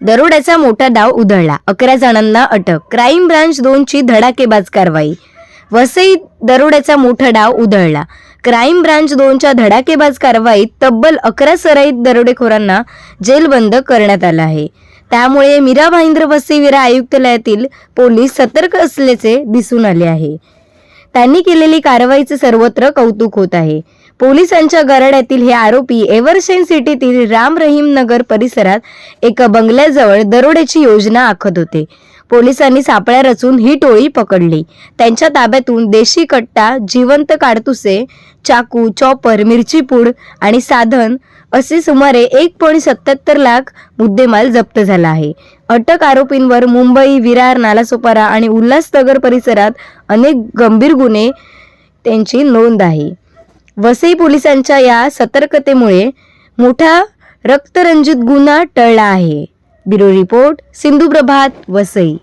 दरोड्याचा मोठा डाव उधळला. अकरा जणांना अटक. क्राईम ब्रांच दोनची धडाकेबाज कारवाई. वसई दरोड्याचा मोठा डाव उधळला. क्राईम ब्रांच दोनच्या धडाकेबाज कारवाईत तब्बल अकरा सराईत दरोडेखोरांना जेलबंद करण्यात आलं आहे. त्यामुळे मीरा भाईंद्र वसई विरा आयुक्तालयातील पोलीस सतर्क असल्याचे दिसून आले आहे. त्यांनी केलेली कारवाईचे सर्वत्र कौतुक होत आहे. पोलिसांच्या गराड्यातील हे आरोपी एव्हरशेन सिटीतील राम रहीम नगर परिसरात एका बंगल्याजवळ दरोड्याची योजना आखत होते. पोलिसांनी सापळ्या रचून ही टोळी पकडली. त्यांच्या ताब्यातून देशी कट्टा जिवंत काडतुसे चाकू चॉपर मिरची पूड आणि साधन असे सुमारे एक पॉईंट सत्याहत्तर लाख मुद्देमाल जप्त झाला आहे. अटक आरोपींवर मुंबई विरार नालासोपारा आणि उल्हासनगर परिसरात अनेक गंभीर गुन्हे त्यांची नोंद आहे. वसई पोलिसांच्या या सतर्कतेमुळे मोठा रक्तरंजित गुन्हा टळला आहे. Bureau report Sindhuprabhat Vasai.